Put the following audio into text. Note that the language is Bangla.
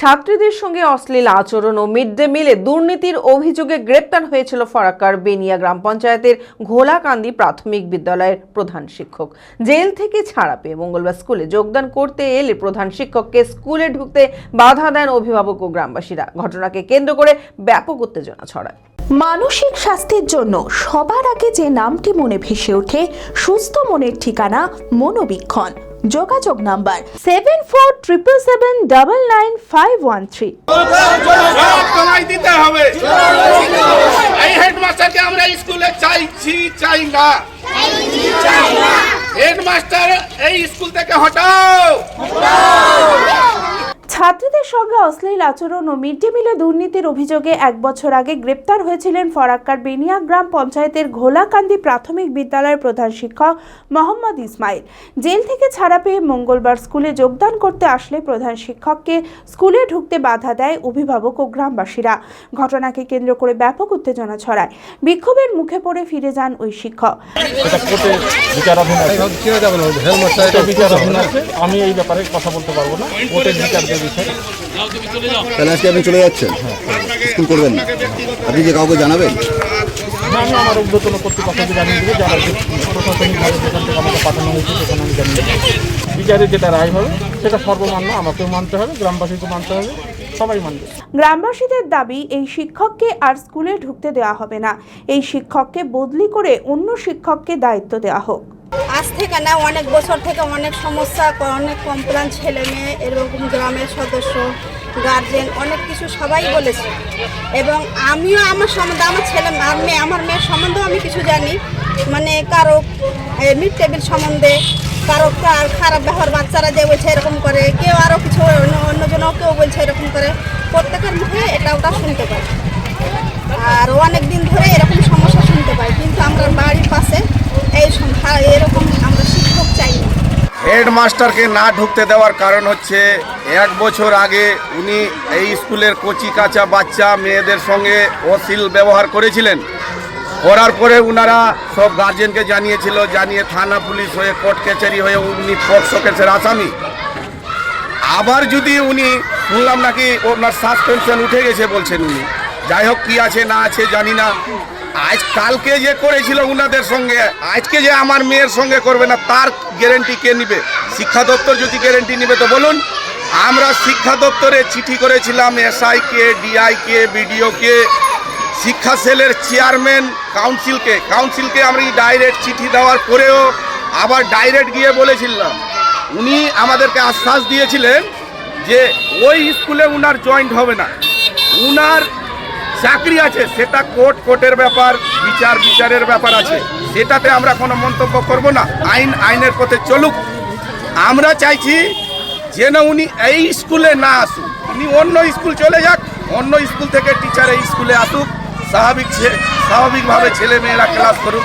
ছাত্রীদের সঙ্গে অশ্লীল আচরণ ও মিড ডে মিলে দুর্নীতির অভিযোগে গ্রেপ্তার হয়েছিল ফরাক্কার বেনিয়া গ্রাম পঞ্চায়েতের ঘোলাকান্দি প্রাথমিক বিদ্যালয়ের প্রধান শিক্ষক। জেল থেকে ছাড়া পেয়ে মঙ্গলবার স্কুলে যোগদান করতে এলে প্রধান শিক্ষককে স্কুলে ঢুকতে বাধা দেন অভিভাবক ও গ্রামবাসীরা। ঘটনাকে কেন্দ্র করে ব্যাপক উত্তেজনা ছড়ায়। মানসিক স্বাস্থ্যের জন্য সবার আগে যে নামটি মনে ভেসে ওঠে, সুস্থ মনের ঠিকানা মনোবীক্ষণ। যোগাযোগ number seven four triple seven double nine five one three দিতে হবে। এই হেডমাস্টারকে আমরা স্কুলে চাইছি চাই না। হেডমাস্টার এই স্কুল থেকে হটাও। ছাত্রীদের সঙ্গে অশ্লীল আচরণ ও মিড ডে মিলে দুর্নীতির অভিযোগে এক বছর আগে গ্রেপ্তার হয়েছিলেন ফরাক্কার বেনিয়া গ্রাম পঞ্চায়েতের ঘোলাকান্দি প্রাথমিক বিদ্যালয়ের প্রধান শিক্ষক মোহাম্মদ ইসমাইল। জেল থেকে ছাড়া পেয়ে মঙ্গলবার স্কুলে যোগদান করতে আসলে প্রধান শিক্ষককে স্কুলে ঢুকতে বাধা দেয় অভিভাবক ও গ্রামবাসীরা। ঘটনাকে কেন্দ্র করে ব্যাপক উত্তেজনা ছড়ায়। বিক্ষোভের মুখে পড়ে ফিরে যান ওই শিক্ষক। আমি এই ব্যাপারে কথা বলতে পারব না। বিষয় তাহলে আজকে আপনি চলে যাচ্ছেন? স্কুল করবেন না। আপনি যে কাউকে জানাবেন? আমি আমার ঊর্ধ্বতন কর্তৃপক্ষকে জানিয়ে দেবো যারা যে প্রশাসনিকভাবে যেখান থেকে আমাকে পাঠানো হয়েছে সেখানে আমি জানিয়ে বিচারে যেটা রায় হবে সেটা সর্বমান্য আমাকেও মানতে হবে গ্রামবাসীকেও মানতে হবে সবাই মানবে। গ্রামবাসীদের দাবি এই শিক্ষককে আর স্কুলে ঢুকতে দেওয়া হবে না। এই শিক্ষককে বদলি করে অন্য শিক্ষককে দায়িত্ব দেওয়া হোক। আজ থেকে না, অনেক বছর থেকে অনেক সমস্যা, অনেক কমপ্লেন ছেলে মেয়ে, এরকম গ্রামের সদস্য গার্জেন অনেক কিছু সবাই বলেছে। এবং আমিও আমার সম্বন্ধে, আমার ছেলে মেয়ে আমার মেয়ের সম্বন্ধেও আমি কিছু জানি। মানে কারও মিড টেবিল সম্বন্ধে, কারও খারাপ ব্যবহার, বাচ্চারা যে বলছে এরকম করে, কেউ আরও কিছু, অন্য, অন্যজনও কেউ বলছে এরকম করে, প্রত্যেকের মুখে এটা ওটা শুনতে পাই আর অনেক দিন ধরে এরকম সমস্যা শুনতে পাই কিন্তু আমরা বাড়ির পাশে হেডমাস্টারকে না ঢুকতে দেওয়ার কারণ হচ্ছে, এক বছর আগে উনি এই স্কুলের কচি কাঁচা বাচ্চা মেয়েদের সঙ্গে অশ্লীল ব্যবহার করেছিলেন। করার পরে উনারা সব গার্জেনকে জানিয়েছিল, জানিয়ে থানা পুলিশ হয়ে, কোর্ট কাছারি হয়ে উনি পক্সো কেসের আসামি। আবার যদি উনি শুনলাম নাকি ওনার সাসপেনশন উঠে গেছে বলছেন উনি। যাই হোক কি আছে না আছে জানি না। আজ কালকে যে করেছিল উনাদের সঙ্গে, আজকে যে আমার মেয়ের সঙ্গে করবে না, তার গ্যারেন্টি কে নিবে? শিক্ষা দপ্তর যদি গ্যারেন্টি নিবে, তো বলুন। আমরা শিক্ষা দপ্তরে চিঠি করেছিলাম এসআইকে ডিআইকে বিডিওকে শিক্ষা সেলের চেয়ারম্যান কাউন্সিলকে কাউন্সিলকে আমি ডাইরেক্ট চিঠি দেওয়ার পরেও আবার ডাইরেক্ট গিয়ে বলেছিলাম। উনি আমাদেরকে আশ্বাস দিয়েছিলেন যে ওই স্কুলে উনার জয়েন্ট হবে না। উনার চাকরি আছে, সেটা কোর্ট, কোর্টের ব্যাপার, বিচার, বিচারের ব্যাপার আছে। সেটাতে আমরা কোনো মন্তব্য করব না। আইন, আইনের পথে চলুক। আমরা চাইছি যেন উনি এই স্কুলে না আসুক। উনি অন্য স্কুল চলে যাক, অন্য স্কুল থেকে টিচার এই স্কুলে আসুক। স্বাভাবিক স্বাভাবিকভাবে ছেলে মেয়েরা ক্লাস করুক।